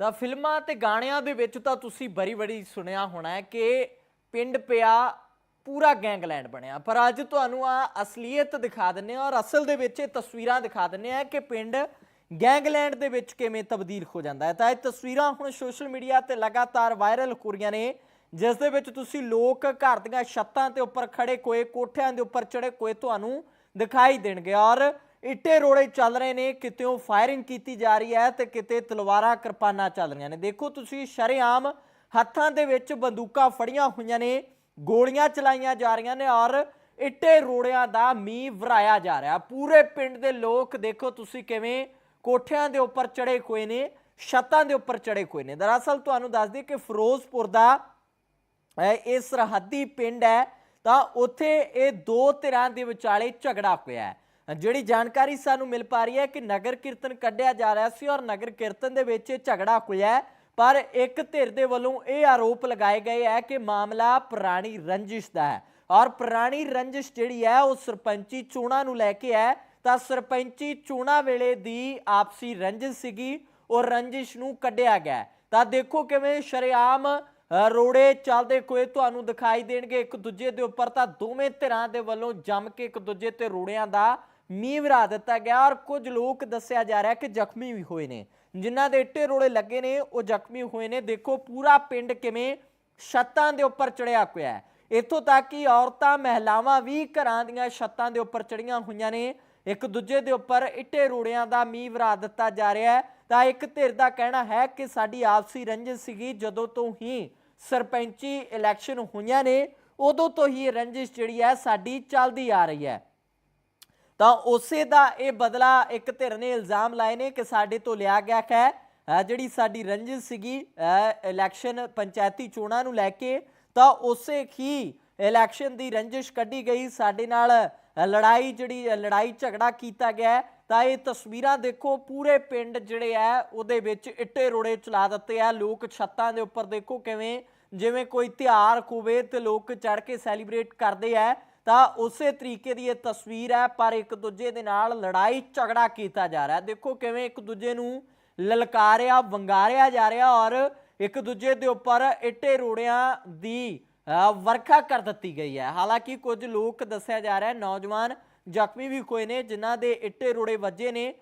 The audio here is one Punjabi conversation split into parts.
ਤਾਂ ਫਿਲਮਾਂ ਤੇ ਗਾਣਿਆਂ ਦੇ ਵਿੱਚ ਤਾਂ ਤੁਸੀਂ ਬੜੀ ਬੜੀ ਸੁਣਿਆ ਹੋਣਾ ਹੈ ਕਿ ਪਿੰਡ ਪਿਆ ਪੂਰਾ ਗੈਂਗਲੈਂਡ ਬਣਿਆ। ਪਰ ਅੱਜ ਤੁਹਾਨੂੰ ਆ ਅਸਲੀਅਤ ਦਿਖਾ ਦਿੰਨੇ ਆ ਔਰ ਅਸਲ ਦੇ ਵਿੱਚ ਇਹ ਤਸਵੀਰਾਂ ਦਿਖਾ ਦਿੰਨੇ ਆ ਕਿ ਪਿੰਡ ਗੈਂਗਲੈਂਡ ਦੇ ਵਿੱਚ ਕਿਵੇਂ ਤਬਦੀਲ ਹੋ ਜਾਂਦਾ ਹੈ। ਤਾਂ ਇਹ ਤਸਵੀਰਾਂ ਹੁਣ ਸੋਸ਼ਲ ਮੀਡੀਆ ਤੇ ਲਗਾਤਾਰ ਵਾਇਰਲ ਹੋ ਰਹੀਆਂ ਨੇ, ਜਿਸ ਦੇ ਵਿੱਚ ਤੁਸੀਂ ਲੋਕ ਘਰ ਦੀਆਂ ਛੱਤਾਂ ਤੇ ਉੱਪਰ ਖੜੇ ਕੋਏ, ਕੋਠਿਆਂ ਦੇ ਉੱਪਰ ਚੜੇ ਕੋਏ ਤੁਹਾਨੂੰ ਦਿਖਾਈ ਦੇਣਗੇ ਔਰ ਇੱਟੇ ਰੋੜੇ ਚੱਲ ਰਹੇ ਨੇ ਕਿਤੇੋਂ ਫਾਇਰਿੰਗ ਕੀਤੀ ਜਾ ਰਹੀ ਹੈ ਤੇ ਕਿਤੇ ਤਲਵਾਰਾਂ ਕਿਰਪਾਨਾਂ ਚੱਲ ਰਹੀਆਂ ਨੇ। ਦੇਖੋ ਤੁਸੀਂ, ਸ਼ਰੇਆਮ ਹੱਥਾਂ ਦੇ ਵਿੱਚ ਬੰਦੂਕਾਂ ਫੜੀਆਂ ਹੋਈਆਂ ਨੇ, ਗੋਲੀਆਂ ਚਲਾਈਆਂ ਜਾ ਰਹੀਆਂ ਨੇ ਔਰ ਇੱਟੇ ਰੋੜਿਆਂ ਦਾ ਮੀਂਹ ਵਰਾਇਆ ਜਾ ਰਿਹਾ। ਪੂਰੇ ਪਿੰਡ ਦੇ ਲੋਕ, ਦੇਖੋ ਤੁਸੀਂ ਕਿਵੇਂ ਕੋਠਿਆਂ ਦੇ ਉੱਪਰ ਚੜੇ ਹੋਏ ਨੇ, ਛੱਤਾਂ ਦੇ ਉੱਪਰ ਚੜੇ ਹੋਏ ਨੇ। ਦਰਅਸਲ ਤੁਹਾਨੂੰ ਦੱਸ ਦਈਏ ਕਿ ਫਿਰੋਜ਼ਪੁਰ ਦਾ ਇਹ ਸਰਹੱਦੀ ਪਿੰਡ ਹੈ, ਤਾਂ ਉੱਥੇ ਇਹ ਦੋ ਧਿਰਾਂ ਦੇ ਵਿਚਾਲੇ ਝਗੜਾ ਹੋਇਆ ਹੈ। ਜਿਹੜੀ ਜਾਣਕਾਰੀ ਸਾਨੂੰ ਮਿਲ ਪਾ ਰਹੀ ਹੈ ਕਿ ਨਗਰ ਕੀਰਤਨ ਕੱਢਿਆ ਜਾ ਰਿਹਾ ਸੀ ਔਰ ਨਗਰ ਕੀਰਤਨ ਦੇ ਵਿੱਚ ਝਗੜਾ ਹੋਇਆ ਪਰ ਇੱਕ ਧਿਰ ਦੇ ਵੱਲੋਂ ਇਹ ਆਰੋਪ ਲਗਾਏ ਗਏ ਹੈ ਕਿ ਮਾਮਲਾ ਪੁਰਾਣੀ ਰੰਜਿਸ਼ ਦਾ ਹੈ। ਔਰ ਪੁਰਾਣੀ ਰੰਜਿਸ਼ ਜਿਹੜੀ ਹੈ, ਉਹ ਸਰਪੰਚੀ ਚੋਣਾਂ ਨੂੰ ਲੈ ਕੇ ਹੈ। ਤਾਂ ਸਰਪੰਚੀ ਚੋਣਾਂ ਵੇਲੇ ਦੀ ਆਪਸੀ ਰੰਜਿਸ਼ ਸੀਗੀ, ਉਹ ਰੰਜਿਸ਼ ਨੂੰ ਕੱਢਿਆ ਗਿਆ ਤਾਂ ਦੇਖੋ ਕਿਵੇਂ ਸ਼ਰੇਆਮ ਰੋੜੇ ਚੱਲਦੇ ਕੋਏ ਤੁਹਾਨੂੰ ਦਿਖਾਈ ਦੇਣਗੇ। ਇੱਕ ਦੂਜੇ ਦੇ ਉੱਪਰ ਤਾਂ ਦੋਵੇਂ ਧਿਰਾਂ ਦੇ ਵੱਲੋਂ ਜੰਮ ਕੇ ਇੱਕ ਦੂਜੇ ਤੇ ਰੋੜਿਆਂ ਦਾ ਮੀਂਹ ਵਰਾ ਦਿੱਤਾ ਗਿਆ ਔਰ ਕੁਝ ਲੋਕ ਦੱਸਿਆ ਜਾ ਰਿਹਾ ਕਿ ਜ਼ਖਮੀ ਵੀ ਹੋਏ ਨੇ। ਜਿਨ੍ਹਾਂ ਦੇ ਇੱਟੇ ਰੋੜੇ ਲੱਗੇ ਨੇ, ਉਹ ਜ਼ਖਮੀ ਹੋਏ ਨੇ। ਦੇਖੋ, ਪੂਰਾ ਪਿੰਡ ਕਿਵੇਂ ਛੱਤਾਂ ਦੇ ਉੱਪਰ ਚੜਿਆ ਹੋਇਆ ਹੈ। ਇੱਥੋਂ ਤੱਕ ਕਿ ਔਰਤਾਂ, ਮਹਿਲਾਵਾਂ ਵੀ ਘਰਾਂ ਦੀਆਂ ਛੱਤਾਂ ਦੇ ਉੱਪਰ ਚੜੀਆਂ ਹੋਈਆਂ ਨੇ। ਇੱਕ ਦੂਜੇ ਦੇ ਉੱਪਰ ਇੱਟੇ ਰੋੜਿਆਂ ਦਾ ਮੀਂਹ ਵਰਾ ਦਿੱਤਾ ਜਾ ਰਿਹਾ ਹੈ। ਤਾਂ ਇੱਕ ਧਿਰ ਦਾ ਕਹਿਣਾ ਹੈ ਕਿ ਸਾਡੀ ਆਪਸੀ ਰੰਜਿਸ਼ ਸੀਗੀ, ਜਦੋਂ ਤੋਂ ਹੀ ਸਰਪੰਚੀ ਇਲੈਕਸ਼ਨ ਹੋਈਆਂ ਨੇ, ਉਦੋਂ ਤੋਂ ਹੀ ਰੰਜਿਸ਼ ਜਿਹੜੀ ਹੈ ਸਾਡੀ ਚੱਲਦੀ ਆ ਰਹੀ ਹੈ। ਤਾਂ ਉਸੇ ਦਾ ਇਹ ਬਦਲਾ ਇੱਕ ਧਿਰ ਨੇ ਇਲਜ਼ਾਮ ਲਾਏ ਨੇ ਕਿ ਸਾਡੇ ਤੋਂ ਲਿਆ ਗਿਆ ਹੈ ਜਿਹੜੀ ਸਾਡੀ ਰੰਜਿਸ਼ ਸੀਗੀ ਇਲੈਕਸ਼ਨ ਪੰਚਾਇਤੀ ਚੋਣਾਂ ਨੂੰ ਲੈ ਕੇ, ਤਾਂ ਉਸੇ ਹੀ ਇਲੈਕਸ਼ਨ ਦੀ ਰੰਜਿਸ਼ ਕੱਢੀ ਗਈ। ਸਾਡੇ ਨਾਲ ਲੜਾਈ ਜਿਹੜੀ ਲੜਾਈ ਝਗੜਾ ਕੀਤਾ ਗਿਆ ਤਾਂ ਇਹ ਤਸਵੀਰਾਂ ਦੇਖੋ, ਪੂਰੇ ਪਿੰਡ ਜਿਹੜੇ ਆ, ਉਹਦੇ ਵਿੱਚ ਇੱਟੇ ਰੋੜੇ ਚਲਾ ਦਿੱਤੇ ਆ। ਲੋਕ ਛੱਤਾਂ ਦੇ ਉੱਪਰ ਦੇਖੋ ਕਿਵੇਂ, ਜਿਵੇਂ ਕੋਈ ਤਿਉਹਾਰ ਹੋਵੇ ਤੇ ਲੋਕ ਚੜ ਕੇ ਸੈਲੀਬ੍ਰੇਟ ਕਰਦੇ ਆ। ਤਾਂ ਉਸੇ ਤਰੀਕੇ ਦੀ ਇਹ ਤਸਵੀਰ ਹੈ, ਪਰ ਇੱਕ ਦੂਜੇ ਦੇ ਨਾਲ ਲੜਾਈ ਝਗੜਾ ਕੀਤਾ ਜਾ ਰਿਹਾ ਦੇਖੋ ਕਿਵੇਂ ਇੱਕ ਦੂਜੇ ਨੂੰ ਲਲਕਾਰਿਆ, ਵੰਗਾਰਿਆ ਜਾ ਰਿਹਾ ਔਰ ਇੱਕ ਦੂਜੇ ਦੇ ਉੱਪਰ ਇੱਟੇ ਰੋੜਿਆਂ ਦੀ ਵਰਖਾ ਕਰ ਦਿੱਤੀ ਗਈ ਹੈ। ਹਾਲਾਂਕਿ ਕੁਝ ਲੋਕ ਦੱਸਿਆ ਜਾ ਰਿਹਾ ਨੌਜਵਾਨ ਜ਼ਖਮੀ ਵੀ ਹੋਏ ਨੇ, ਜਿਨ੍ਹਾਂ ਦੇ ਇੱਟੇ ਰੋੜੇ ਵੱਜੇ ਨੇ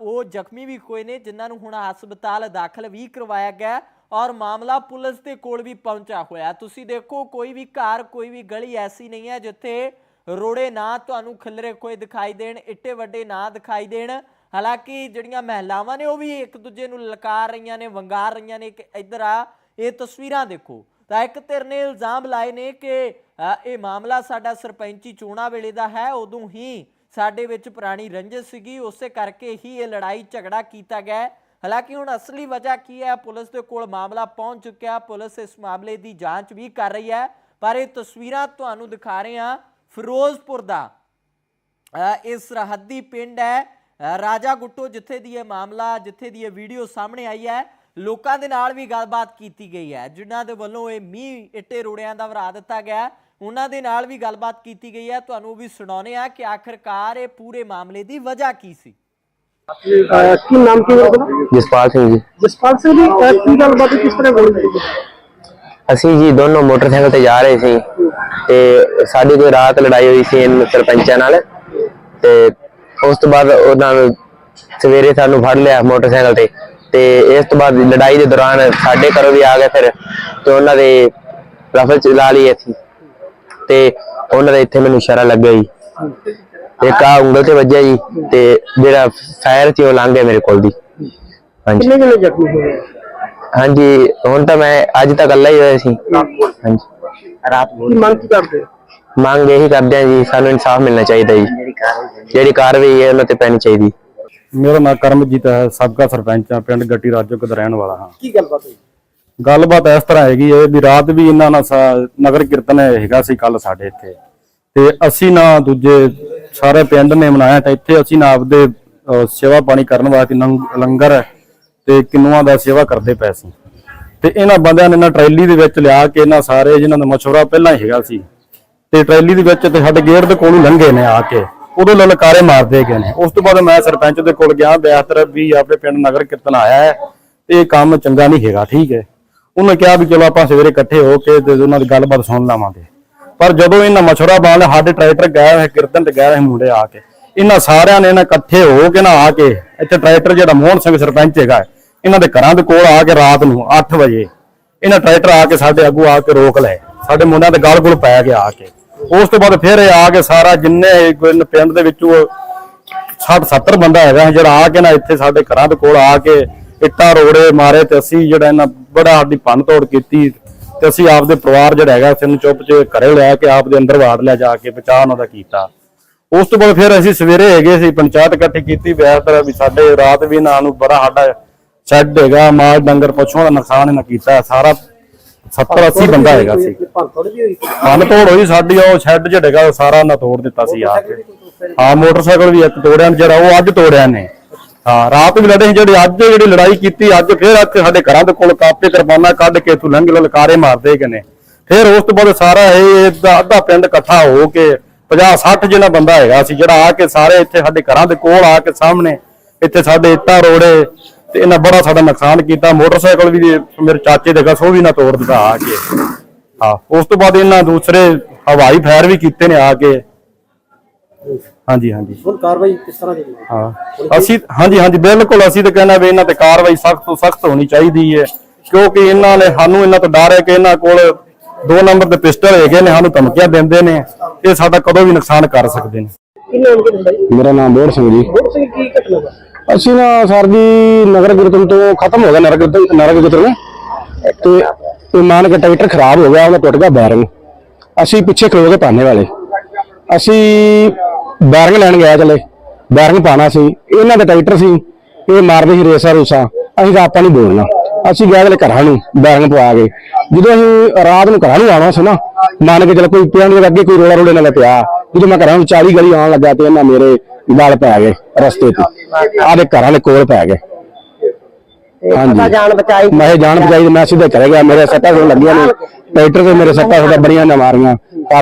ਉਹ ਜ਼ਖਮੀ ਵੀ ਹੋਏ ਨੇ, ਜਿਨ੍ਹਾਂ ਨੂੰ ਹੁਣ ਹਸਪਤਾਲ ਦਾਖਲ ਵੀ ਕਰਵਾਇਆ ਗਿਆ ਔਰ ਮਾਮਲਾ ਪੁਲਿਸ ਦੇ ਕੋਲ ਵੀ ਪਹੁੰਚਾ ਹੋਇਆ। ਤੁਸੀਂ ਦੇਖੋ, ਕੋਈ ਵੀ ਘਰ, ਕੋਈ ਵੀ ਗਲੀ ਐਸੀ ਨਹੀਂ ਹੈ ਜਿੱਥੇ ਰੋੜੇ ਨਾ ਤੁਹਾਨੂੰ ਖਿਲਰੇ ਕੋਈ ਦਿਖਾਈ ਦੇਣ, ਇੱਟੇ ਵੱਡੇ ਨਾ ਦਿਖਾਈ ਦੇਣ। ਹਾਲਾਂਕਿ ਜਿਹੜੀਆਂ ਮਹਿਲਾਵਾਂ ਨੇ ਉਹ ਵੀ ਇੱਕ ਦੂਜੇ ਨੂੰ ਲਲਕਾਰ ਰਹੀਆਂ ਨੇ, ਵੰਗਾਰ ਰਹੀਆਂ ਨੇ। ਕਿ ਇੱਧਰ ਆ, ਇਹ ਤਸਵੀਰਾਂ ਦੇਖੋ। ਤਾਂ ਇੱਕ ਧਿਰ ਨੇ ਇਲਜ਼ਾਮ ਲਾਏ ਨੇ ਕਿ ਇਹ ਮਾਮਲਾ ਸਾਡਾ ਸਰਪੰਚੀ ਚੋਣਾਂ ਵੇਲੇ ਦਾ ਹੈ। ਉਦੋਂ ਹੀ ਸਾਡੇ ਵਿੱਚ ਪੁਰਾਣੀ ਰੰਜਿਸ਼ ਸੀਗੀ। ਉਸੇ ਕਰਕੇ ਹੀ ਇਹ ਲੜਾਈ ਝਗੜਾ ਕੀਤਾ ਗਿਆ। ਹਾਲਾਂਕਿ ਹੁਣ ਅਸਲੀ ਵਜ੍ਹਾ ਕੀ ਹੈ? ਪੁਲਿਸ ਦੇ ਕੋਲ ਮਾਮਲਾ ਪਹੁੰਚ ਚੁੱਕਿਆ ਪੁਲਿਸ ਇਸ ਮਾਮਲੇ ਦੀ ਜਾਂਚ ਵੀ ਕਰ ਰਹੀ ਹੈ। ਪਰ ਇਹ ਤਸਵੀਰਾਂ ਤੁਹਾਨੂੰ ਦਿਖਾ ਰਹੇ ਹਾਂ। ਫਿਰੋਜ਼ਪੁਰ ਦਾ ਅ, ਇਹ ਸਰਹੱਦੀ ਪਿੰਡ ਹੈ। ਰਾਜਾ ਗੁੱਟੋ ਜਿੱਥੇ ਦੀ ਇਹ ਮਾਮਲਾ ਜਿੱਥੇ ਦੀ ਇਹ ਵੀਡੀਓ ਸਾਹਮਣੇ ਆਈ ਹੈ ਲੋਕਾਂ ਦੇ ਨਾਲ ਵੀ ਗੱਲਬਾਤ ਕੀਤੀ ਗਈ ਹੈ ਜਿਨ੍ਹਾਂ ਦੇ ਵੱਲੋਂ ਇਹ ਮੀਂਹ ਇੱਟੇ ਰੋੜਿਆਂ ਦਾ ਵਰਾ ਦਿੱਤਾ ਗਿਆ ਉਹਨਾਂ ਦੇ ਨਾਲ ਵੀ ਗੱਲਬਾਤ ਕੀਤੀ ਗਈ ਹੈ। ਤੁਹਾਨੂੰ ਵੀ ਸੁਣਾਉਣੇ ਆ ਕਿ ਆਖਰਕਾਰ ਇਹ ਪੂਰੇ ਮਾਮਲੇ ਦੀ ਵਜ੍ਹਾ ਕੀ ਸੀ। ਅਹ ਕੀ ਨਾਮ ਕੀ ਹੈ ਤੁਹਾਡਾ ਜਸਪਾਲ ਸਿੰਘ ਜੀ। ਜਸਪਾਲ ਸਿੰਘ ਜੀ ਅਹ ਕੀ ਗੱਲਬਾਤ ਹੈ? ਕਿਸ ਤਰ੍ਹਾਂ ਗੋਲੀ ਚੱਲੀ ਅਸੀਂ ਜੀ ਦੋਨੋਂ ਮੋਟਰਸਾਈਕਲ ਤੇ ਜਾ ਰਹੇ ਸੀ ਤੇ ਸਾਡੀ ਕੋਈ ਰਾਤ ਲੜਾਈ ਹੋਈ ਸੀ ਇਹਨਾਂ ਸਰਪੰਚਾਂ ਨਾਲ ਤੇ ਉਸ ਤੋਂ ਬਾਅਦ ਉਹਨਾਂ ਨੂੰ ਸਵੇਰੇ ਸਾਨੂੰ ਫੜ ਲਿਆ ਮੋਟਰਸਾਈਕਲ ਤੇ ਤੇ ਇਸ ਤੋਂ ਬਾਅਦ ਲੜਾਈ ਦੇ ਦੌਰਾਨ ਸਾਡੇ ਘਰੋਂ ਵੀ ਆ ਗਏ ਫਿਰ ਤੇ ਉਹਨਾਂ ਦੇ ਰਫਲ ਚਲਾ ਲਈ ਅਸੀਂ ਤੇ ਉਹਨਾਂ ਦੇ ਇੱਥੇ ਮੈਨੂੰ ਇਸ਼ਾਰਾ ਲੱਗਿਆ ਜੀ ਇੱਕ ਆ ਉਂਗਲ ਤੇ ਵੱਜਿਆ ਜੀ ਤੇ ਜਿਹੜਾ ਫਾਇਰ ਸੀ ਉਹ ਲੰਘ ਗਿਆ ਮੇਰੇ ਕੋਲ ਦੀ। ਹਾਂਜੀ। ਕਿੰਨੇ ਜਣੇ ਜ਼ਖਮੀ ਹੋਏ? ਹਾਂਜੀ ਹੁਣ ਤਾਂ ਮੈਂ ਅੱਜ ਤੱਕ ਇਕੱਲਾ ਹੀ ਹੋਇਆ ਸੀ। ਹਾਂਜੀ। ਰਾਤ ਕੀ ਮੰਗ ਕੀ ਕਰਦੇ? ਹੋ? ਮੰਗ ਇਹੀ ਕਰਦੇ ਆ ਜੀ ਸਾਨੂੰ ਇਨਸਾਫ ਮਿਲਣਾ ਚਾਹੀਦਾ ਜੀ। ਜਿਹੜੀ ਕਾਰਵਾਈ ਹੈ ਉਹਨਾਂ ਤੇ ਪੈਣੀ ਚਾਹੀਦੀ। ਮੇਰਾ ਨਾਮ ਕਰਮਜੀਤ ਹੈ ਸਾਬਕਾ ਸਰਪੰਚ ਆ ਪਿੰਡ ਗੱਟੀ ਰਾਜੋਕ ਦਾ ਰਹਿਣ ਵਾਲਾ ਹਾਂ। ਕੀ ਗੱਲਬਾਤ ਹੋਈ? ਗੱਲਬਾਤ ਇਸ ਤਰ੍ਹਾਂ ਹੈਗੀ ਹੈ ਵੀ ਰਾਤ ਵੀ ਇਹਨਾਂ ਨਾਲ ਸਾ- ਨਗਰ ਕੀਰਤਨ ਹੈਗਾ ਸੀ ਕੱਲ ਸਾਡੇ ਇੱਥੇ। ਤੇ ਅਸੀਂ ਨਾ ਦੂਜੇ ਸਾਰੇ ਪਿੰਡ ਨੇ ਮਨਾਇਆ ਤਾਂ ਇੱਥੇ ਅਸੀਂ ਨਾ ਆਪਦੇ ਅਹ, ਸੇਵਾ ਪਾਣੀ ਕਰਨ ਵਾਸਤੇ ਲੰਗ- ਲੰਗਰ ਤੇ ਕਿੰਨੂਆਂ ਦਾ ਸੇਵਾ ਕਰਦੇ ਪਏ ਸੀ। ਤੇ ਇਹਨਾਂ ਬੰਦਿਆਂ ਨੇ ਨਾ ਟਰੈਲੀ ਦੇ ਵਿੱਚ ਲਿਆ ਕੇ ਇਹਨਾਂ ਸਾਰੇ ਜਿਨ੍ਹਾਂ ਦਾ ਮਸ਼ਵਰਾ ਪਹਿਲਾਂ ਹੀ ਹੈਗਾ ਸੀ। ਤੇ ਟਰੈਲੀ ਦੇ ਵਿੱਚ ਤੇ ਸਾਡੇ ਗੇਟ ਦੇ ਕੋਲੋਂ ਲੰਘੇ ਨੇ ਆ ਕੇ। ਉਦੋਂ ਲਲਕਾਰੇ ਮਾਰਦੇ ਗਏ ਨੇ। ਉਸ ਤੋਂ ਬਾਅਦ ਮੈਂ ਸਰਪੰਚ ਦੇ ਕੋਲ ਗਿਆ ਬਿਆਸਤਰ ਵੀ ਆਪਣੇ ਪਿੰਡ ਨਗਰ ਕੀਰਤਨ ਆਇਆ ਹੈ। ਇਹ ਕੰਮ ਚੰਗਾ ਨਹੀਂ ਹੈਗਾ ਠੀਕ ਹੈ। ਉਹਨੇ ਕਿਹਾ ਵੀ ਚਲੋ ਆਪਾਂ ਸਵੇਰੇ ਇਕੱਠੇ ਹੋ ਕੇ ਤੇ ਉਹਨਾਂ ਦੀ ਗੱਲਬਾਤ ਸੁਣ ਲਵਾਂਗੇ। ਪਰ ਜਦੋਂ ਇਹਨਾਂ ਮਛੜਾ ਬਾਲ ਸਾਡੇ ਟਰੈਕਟਰ ਗਏ ਹੋਏ ਕੀਰਤਨ ਤੇ ਗਏ ਹੋਏ ਮੁੰਡੇ ਆ ਕੇ, ਇਹਨਾਂ ਸਾਰਿਆਂ ਨੇ ਨਾ ਇਕੱਠੇ ਹੋ ਕੇ ਨਾ ਆ ਕੇ ਇੱਥੇ ਟਰੈਕਟਰ ਜਿਹੜਾ ਮੋਹਨ ਸਿੰਘ ਸਰਪੰਚ ਹੈਗਾ, ਇਹਨਾਂ ਦੇ ਘਰਾਂ ਦੇ ਕੋਲ ਆ ਕੇ ਰਾਤ ਨੂੰ 8 ਵਜੇ ਇਹਨਾਂ ਟਰੈਕਟਰ ਆ ਕੇ ਸਾਡੇ ਅੱਗੂ ਆ ਕੇ ਰੋਕ ਲਏ, ਸਾਡੇ ਮੁੰਡਿਆਂ ਦੇ ਗਲ ਗੁਲ ਪੈ ਗਿਆ ਆ ਕੇ। ਉਸ ਤੋਂ ਬਾਅਦ ਫਿਰ ਇਹ ਆ ਕੇ ਸਾਰਾ ਜਿੰਨੇ ਪਿੰਡ ਦੇ ਵਿੱਚੋਂ 60 70 ਬੰਦਾ ਹੈਗਾ ਜਿਹੜਾ ਆ ਕੇ ਨਾ ਇੱਥੇ ਸਾਡੇ ਘਰਾਂ ਦੇ ਕੋਲ ਆ ਕੇ ਇੱਟਾਂ ਰੋੜੇ ਮਾਰੇ ਤੇ ਅਸੀਂ ਜਿਹੜਾ ਇਹਨਾਂ ਬੜਾ ਸਾਡੀ ਭੰਨ ਤੋੜ ਕੀਤੀ ਤੇ ਅਸੀਂ ਆਪਦੇ ਪਰਿਵਾਰ ਜਿਹੜਾ ਹੈਗਾ ਸਾਨੂੰ ਚੁੱਪ ਚ ਘਰੇ ਲੈ ਕੇ ਆਪਦੇ ਅੰਦਰ ਵਾੜ ਲਿਆ ਜਾ ਕੇ ਬਚਾਅ ਉਹਨਾਂ ਦਾ ਕੀਤਾ। ਉਸ ਤੋਂ ਬਾਅਦ ਫਿਰ ਅਸੀਂ ਸਵੇਰੇ ਹੈਗੇ ਸੀ ਪੰਚਾਇਤ ਇਕੱਠੀ ਕੀਤੀ ਵੈਰ ਵੀ ਸਾਡੇ ਰਾਤ ਵੀ ਇਹਨਾਂ ਨੂੰ ਬੜਾ ਸਾਡਾ ਸ਼ੈੱਡ ਹੈਗਾ ਮਾਲ ਡੰਗਰ ਪਸ਼ੂਆਂ ਦਾ ਨੁਕਸਾਨ ਇਹਨਾਂ ਕੀਤਾ ਸਾਰਾ 70 80 ਬੰਦਾ ਹੈਗਾ ਸੀ। ਮਨ ਤੋੜ ਹੋਈ ਸਾਡੀ ਉਹ ਸ਼ੈੱਡ ਜਿਹੜਾ ਸਾਰਾ ਨਾ ਤੋੜ ਦਿੱਤਾ ਸੀ ਆ ਕੇ। ਹਾਂ ਮੋਟਰਸਾਈਕਲ ਵੀ ਇੱਕ ਤੋੜਿਆ ਨੇ ਜਿਹੜਾ ਉਹ ਅੱਜ ਤੋੜਿਆ ਨੇ। ਹਾਂ, ਰਾਤ ਵੀ ਲੜੇ ਸੀ ਜਿਹੜੀ ਅੱਜ ਜਿਹੜੀ ਲੜਾਈ ਕੀਤੀ, ਅੱਜ ਫੇਰ ਇੱਥੇ ਸਾਡੇ ਘਰਾਂ ਦੇ ਕੋਲ ਕਾਪੇ ਕਿਰਪਾਨਾਂ ਕੱਢ ਕੇ ਤੂੰ ਲੰਘ ਲਲਕਾਰੇ ਮਾਰਦੇ ਕਿ ਨੇ। ਫੇਰ ਉਸ ਤੋਂ ਬਾਅਦ ਸਾਰਾ ਇਹ ਅੱਧਾ ਅੱਧਾ ਪਿੰਡ ਇਕੱਠਾ ਹੋ ਕੇ 50 60 ਜਿਹੜਾ ਬੰਦਾ ਹੈਗਾ ਸੀ, ਜਿਹੜਾ ਆ ਕੇ ਸਾਰੇ ਇੱਥੇ ਸਾਡੇ ਘਰਾਂ ਦੇ ਕੋਲ ਆ ਕੇ ਸਾਹਮਣੇ ਇੱਥੇ ਸਾਡੇ ਇੱਟਾਂ ਰੋੜੇ ਤੇ ਇਹਨਾਂ ਬੜਾ ਸਾਡਾ ਨੁਕਸਾਨ ਕੀਤਾ। ਮੋਟਰਸਾਈਕਲ ਵੀ ਮੇਰੇ ਚਾਚੇ ਦੇ ਗਾ ਸੋ ਵੀ ਨਾ ਤੋੜ ਦਿੱਤਾ ਆ ਕੇ। ਹਾਂ, ਉਸ ਤੋਂ ਬਾਅਦ ਇਹਨਾਂ ਦੂਸਰੇ ਹਵਾਈ ਫਾਇਰ ਵੀ ਕੀਤੇ ਨੇ ਆ ਕੇ। ਹਾਂਜੀ ਹਾਂਜੀ। ਹੁਣ ਕਾਰਵਾਈ ਕਿਸ ਤਰ੍ਹਾਂ ਦੀ ਹੋਈ? ਹਾਂ। ਅਸੀਂ ਹਾਂਜੀ ਹਾਂਜੀ ਬਿਲਕੁਲ ਅਸੀਂ ਤਾਂ ਕਹਿੰਦਾ ਵੀ ਇਹਨਾਂ ਤੇ ਕਾਰਵਾਈ ਸਖਤ ਤੋਂ ਸਖਤ ਹੋਣੀ ਚਾਹੀਦੀ ਹੈ ਕਿਉਂਕਿ ਇਹਨਾਂ ਨੇ ਸਾਨੂੰ ਇਹਨਾਂ ਤੋਂ ਡਰ ਹੈ ਕਿ ਇਹਨਾਂ ਕੋਲ ਦੋ ਨੰਬਰ ਦੇ ਪਿਸਟਲ ਹੈਗੇ ਨੇ ਸਾਨੂੰ ਧਮਕੀਆਂ ਦਿੰਦੇ ਨੇ ਇਹ ਸਾਡਾ ਕਦੋਂ ਵੀ ਨੁਕਸਾਨ ਕਰ ਸਕਦੇ ਨੇ। ਕੀ ਨਾਮ ਕੀ ਹੁੰਦਾ ਜੀ? ਮੇਰਾ ਨਾਮ ਬੋੜ ਸਿੰਘ ਜੀ। ਹੋਰ ਸਿੰਘ ਕੀ ਘਟਨਾ ਵਾ ਅਸੀਂ ਨਾ ਸਰ ਜੀ ਨਗਰ ਕੀਰਤਨ ਤੋਂ ਖਤਮ ਹੋ ਗਿਆ ਨਗਰ ਕੀਰਤਨ ਨਗਰ ਕੀਰਤਨ ਤੇ ਇਹ ਮਾਨ ਕੇ ਟਰੈਕਟਰ ਖਰਾਬ ਹੋ ਗਿਆ ਉਹਦਾ ਟੁੱਟ ਗਿਆ ਬੈਰਿੰਗ ਅਸੀਂ ਪਿੱਛੇ ਖਲੋ ਕੇ ਪਾਣੇ ਵਾਲੇ। ਅਸੀਂ ਬੈਰਿੰਗ ਲੈਣ ਗਿਆ ਚਲੇ ਬੈਰਿੰਗ ਪਾਣਾ ਸੀ। ਇਹਨਾਂ ਦਾ ਟਰੈਕਟਰ ਸੀ। ਇਹ ਮਾਰਦੇ ਸੀ ਰੇਸਾ ਰੂਸਾ। ਅਸੀਂ ਤਾਂ ਆਪਾਂ ਨਹੀਂ ਬੋਲਣਾ। ਅਸੀਂ ਗਏ ਚਲੇ ਘਰਾਂ ਨੂੰ ਬੈਰਿੰਗ ਪਵਾ ਕੇ। ਜਦੋਂ ਅਸੀਂ ਰਾਤ ਨੂੰ ਘਰਾਂ ਨੂੰ ਆਉਣਾ ਸੀ ਨਾ ਮੰਨ ਕੇ ਚਲ ਕੋਈ ਪਿੰਡ ਦੇ ਅੱਗੇ ਕੋਈ ਰੋਲਾ ਰੋਲੇ ਨਾਲ ਪਿਆ। ਜਦੋਂ ਮੈਂ ਘਰਾਂ ਨੂੰ 40 ਗਲੀ ਆਉਣ ਲੱਗਾ ਤੇ ਇਹਨਾਂ ਮੇਰੇ ਗਲ ਪੈ ਗਏ ਰਸਤੇ ਤੇ। ਆਦੇ ਘਰਾਂ ਦੇ ਕੋਲ ਪੈ ਗਏ। ਹਾਂਜੀ। ਜਾਨ ਬਚਾਈ। ਮੈਂ ਜਾਨ ਬਚਾਈ ਮੈਂ ਸਿੱਧੇ ਚਲੇ ਗਿਆ। ਮੇਰੇ ਸੱਟਾਂ ਲੱਗੀਆਂ ਨੇ। ਟਰੈਕਟਰ ਤੇ ਮੇਰੇ ਸੱਟਾਂ ਸਾਡਾ ਬੜੀਆਂ ਨੇ ਮਾਰੀਆਂ।